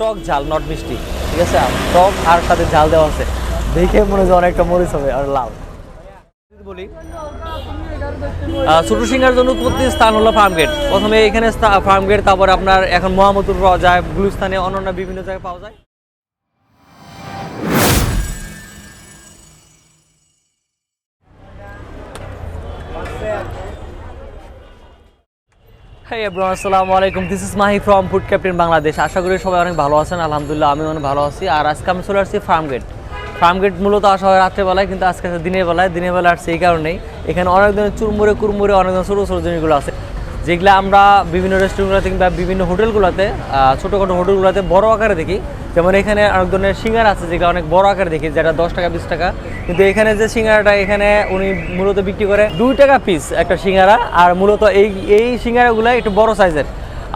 টক ঝাল নট মিষ্টি। ঠিক আছে? টক আর সাথে ঝাল দেওয়া আছে। দেখে মনে হয় অনেকটা মরিচ হবে আর লাল বলি ছোট সিংহার জন্য উৎপত্তি স্থান হলো ফার্মগেট প্রথমে এখানে ফার্মগেট তারপরে আপনার এখন মোহাম্মদপুর পাওয়া যায়, গুলিস্তানে অন্যান্য বিভিন্ন জায়গায় পাওয়া যায়। এভরিওয়ান আসসালামু আলাইকুম। This is Mahi from food captain Bangladesh আশা করি সবাই অনেক ভালো আছেন। আলহামদুলিল্লাহ আমি অনেক ভালো আছি। আর আজকে আমি চলে আসছি গেট গেট মূলত আসা হয় রাত্রেবেলায়, কিন্তু আজকে দিনের বেলায়। দিনের বেলা আসছে এই কারণেই। এখানে অনেক ধরনের চুরমুরে, কুরমুরে, অনেক ধরনের ছোটো ছোটো জিনিসগুলো আছে। যেগুলো আমরা বিভিন্ন রেস্টুরেন্টগুলোতে কিংবা বিভিন্ন হোটেলগুলোতে ছোটোখাটো হোটেলগুলোতে বড় আকারে দেখি। যেমন এখানে অনেক ধরনের সিঙ্গার আছে যেগুলো অনেক বড় আকার দেখি, যেটা দশ টাকা, বিশ টাকা। কিন্তু এখানে যে সিঙ্গারাটা, এখানে উনি মূলত বিক্রি করে দুই টাকা পিস একটা সিঙ্গারা, আর মূলত এই এই সিঙ্গারাগুলো একটু বড় সাইজের।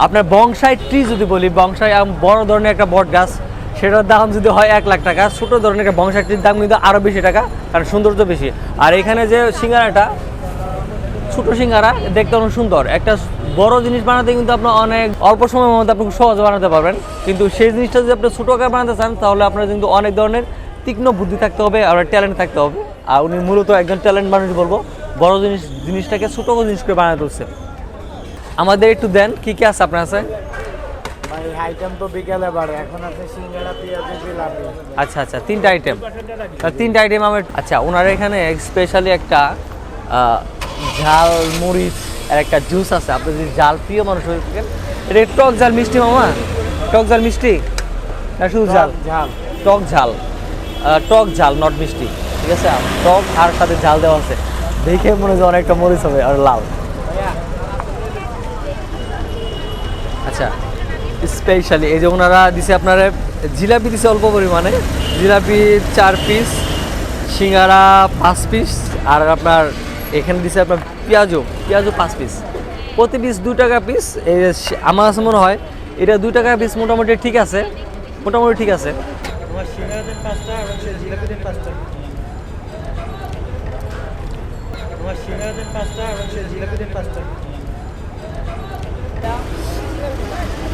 আপনার বংশাই ট্রি যদি বলি, বংশাই বড় ধরনের একটা বট গাছ, সেটার দাম যদি হয় এক লাখ টাকা, ছোটো ধরনের একটা বংশাই ট্রির দাম কিন্তু আরও বেশি টাকা, কারণ সৌন্দর্য বেশি। আর এখানে যে সিঙ্গারাটা ছোট সিঙ্গারা দেখতে অনেক সুন্দর। একটা বড় জিনিস বানাতে কিন্তু আপনার অনেক অল্প সময়ের মধ্যে আপনি সহজে বানাতে পারবেন। কিন্তু সেই জিনিসটা যদি আপনি ছোটো আকার বানাতে চান তাহলে আপনার কিন্তু অনেক ধরনের তীক্ষ্ণ বুদ্ধি থাকতে হবে আর ট্যালেন্ট থাকতে হবে। আর উনি মূলত একজন ট্যালেন্ট মানুষ বলব। বড় জিনিস জিনিসটাকে ছোটো জিনিস করে বানাতে হচ্ছে। আমাদের একটু দেন কি কি আছে আপনার আছে আইটেম তো বিকেলে বাড়ে। এখন আপনি সিঙ্গাড়া পেঁয়াজি জিলাপি আচ্ছা আচ্ছা তিনটা আইটেম তিনটা আইটেম আমার আচ্ছা ওনার এখানে স্পেশালি একটা ঝাল মরিচ আর একটা জুস আছে। আপনি যদি ঝাল প্রিয় মানুষ হয়ে থাকেন এটা টক ঝাল মিষ্টি মামা? টক ঝাল মিষ্টি? না শুধু ঝাল? ঝাল। টক ঝাল। টক ঝাল নট মিষ্টি। ঠিক আছে? টক আর সাথে ঝাল দেওয়া আছে। দেখে মনে হয় অনেকটা মরিচ হবে আর লাল। আচ্ছা স্পেশালি এই যে ওনারা দিছে আপনার জিলাপি দিছে অল্প পরিমাণে। জিলাপি চার পিস সিঙ্গারা পাঁচ পিস আর আপনার এখানে দিছে আপনার পেঁয়াজও পেঁয়াজও পাঁচ পিস প্রতি পিস দু টাকা পিস আমার কাছে মনে হয় এটা দু টাকা পিস মোটামুটি ঠিক আছে, মোটামুটি ঠিক আছে।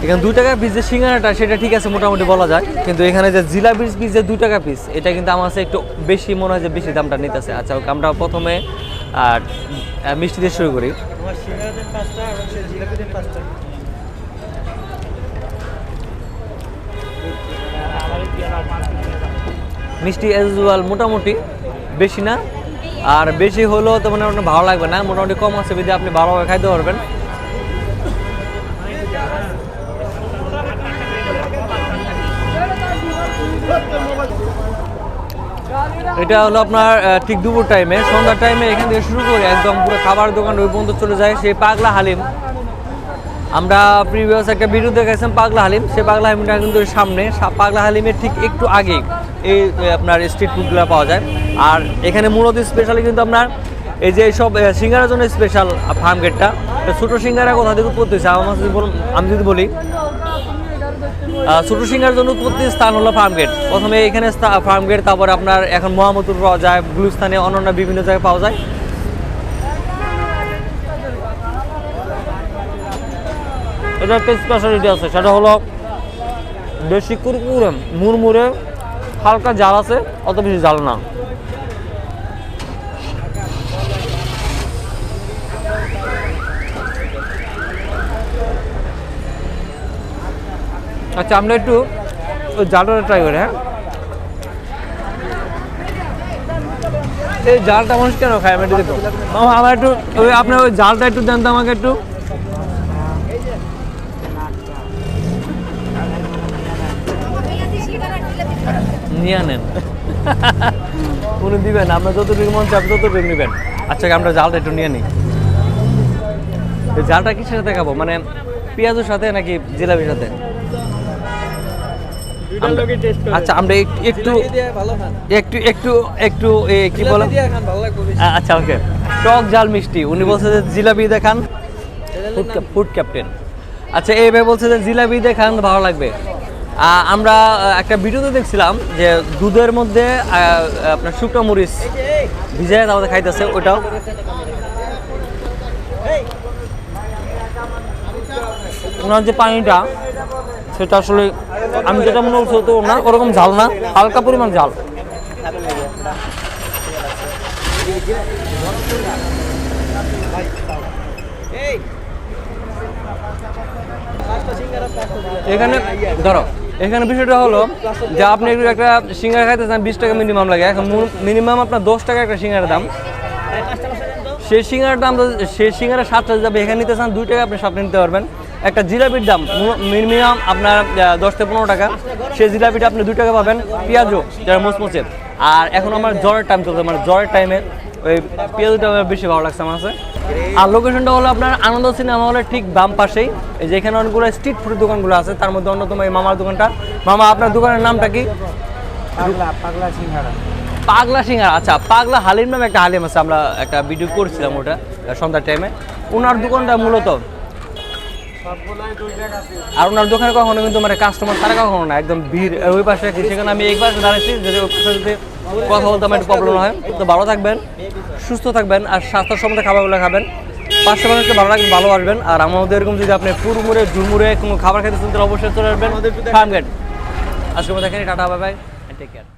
এখানে দু টাকা পিস যে সিঙ্গারাটা, সেটা ঠিক আছে মোটামুটি বলা যায়। কিন্তু এখানে যে জিলাপির পিস যে দু টাকা পিস এটা কিন্তু আমার কাছে একটু বেশি মনে হয় যে বেশি দামটা নিতেছে। আচ্ছা আমরা প্রথমে আর মিষ্টি দিয়ে শুরু করি। মিষ্টি অ্যাজ ইউজুয়াল মোটামুটি বেশি না। আর বেশি হলেও তো মানে আপনার ভালো লাগবে না। মোটামুটি কম আছে যদি আপনি ভালোভাবে খাইতে পারবেন। এটা হলো আপনার ঠিক দুপুর টাইমে সন্ধ্যার টাইমে এখান থেকে শুরু করে একদম পুরো খাবার দোকান ওই পর্যন্ত চলে যায়। সেই পাগলা হালিম। আমরা প্রিভিয়াস একটা ভিডিও দেখাইছিলাম পাগলা হালিম। সে পাগলা হালিমটা কিন্তু সামনে। পাগলা হালিমের ঠিক একটু আগে এই আপনার স্ট্রিট ফুডগুলো পাওয়া যায়। আর এখানে মূলত স্পেশালি কিন্তু আপনার, এই যে সব সিঙ্গারার জন্য স্পেশাল ফার্ম গেটটা ছোটো সিঙ্গারা কোথা থেকে হয়েছে? আমার যদি আমি যদি বলি ছোট সিংহার জন্য উৎপত্তি স্থান হলো ফার্মগেট প্রথমে এখানে ফার্ম গেট তারপরে আপনার এখন মোহাম্মদপুর পাওয়া যায় গুলস্থানে অন্যান্য বিভিন্ন জায়গায় পাওয়া যায়। এটা একটা স্পেশালিটি আছে, সেটা হলো বেশি কুরকুরে, মুরমুরে, হালকা জাল আছে, অত বেশি জাল না। আচ্ছা আমরা একটু জালটা ট্রাই করি হ্যাঁ? এই জালটা মানুষ কেন খায়? আমি একটু দেখো আমার একটু, ওই আপনার ওই জালটা একটু দেন তো আমাকে একটু। নিয়ে নেন। উনি দিবেন আমরা যতটুকু মন চাপ ততটুকু নেবেন। আচ্ছা আমরা জালটা একটু নিয়ে নিই। জালটা কিসের সাথে খাব? মানে পেঁয়াজের সাথে নাকি জিলাপির সাথে? আচ্ছা আমরা একটু একটু একটু একটু একটু কি আ- আচ্ছা ওকে। টক জাল মিষ্টি। উনি বলছে যে জিলাপি দেখান ফুড ক্যাপ্টেন। আচ্ছা এই ভাই বলছে যে জিলাপি দেখান ভালো লাগবে। আমরা একটা ভিডিওতে দেখছিলাম যে দুধের মধ্যে আপনার শুকনো মরিচ ভিজায় তারপরে খাইতেছে ওটাও। ওনার যে পানিটা সেটা আসলে আমি যেটা মনে তো না ওরকম ঝাল না, হালকা পরিমাণ ঝাল এখানে, ধরো, এখানে বিষয়টা হলো যে আপনি একটু একটা সিঙ্গারা খাইতে চান, বিশ টাকা মিনিমাম লাগে। এখন মিনিমাম আপনার দশ টাকা একটা সিঙ্গারের দাম। সেই সিঙ্গারার দাম সেই সিঙ্গারা সাতটা যাবে এখানে নিতে চান, দুই টাকা আপনি সাতটা নিতে পারবেন। একটা জিলাপির দাম মিনিমাম আপনার দশ থেকে পনেরো টাকা। সেই জিলাপিটা আপনি দুই টাকা পাবেন পেঁয়াজও যারা মুচমুচে আর এখন আমার জ্বরের টাইম চলছে মানে জ্বরের টাইমে ওই পেঁয়াজটা আমার বেশি ভালো লাগছে আমার কাছে। আর লোকেশনটা হলো আপনার আনন্দ সিনেমা হলের ঠিক বাম পাশেই। এই যে এখানে অনেকগুলো স্ট্রিট ফুডের দোকানগুলো আছে তার মধ্যে অন্যতম এই মামার দোকানটা। মামা আপনার দোকানের নামটা কি? পাগলা পাগলা সিঙ্গারা। পাগলা সিঙ্গার আচ্ছা পাগলা হালিম নামে একটা হালিম আছে আমরা একটা ভিডিও করছিলাম ওটা সন্ধ্যার টাইমে ওনার দোকানটা মূলত সবগুলোই দুই টাকা পিস আর ওনার দোকানে কখনো কিন্তু মানে কাস্টমার তারা কখনো না একদম ভিড়। ওই পাশে সেখানে আমি এই পাশে দাঁড়াইছি যদি ওই পাশে যদি কথা বলতে আমার একটু প্রবলেম হয়। তো ভালো থাকবেন সুস্থ থাকবেন আর স্বাস্থ্যসম্মত খাবারগুলো খাবেন। পাঁচশো মানুষকে ভালো রাখবেন ভালো আসবেন আর আমাদের এরকম যদি আপনি পুরমুড়ে ঝুরমুড়ে কোনো খাবার খেতে তাহলে অবশ্যই চলে আসবেন। ফার্ম গেট আজকে মতো এখানে tata bye bye take care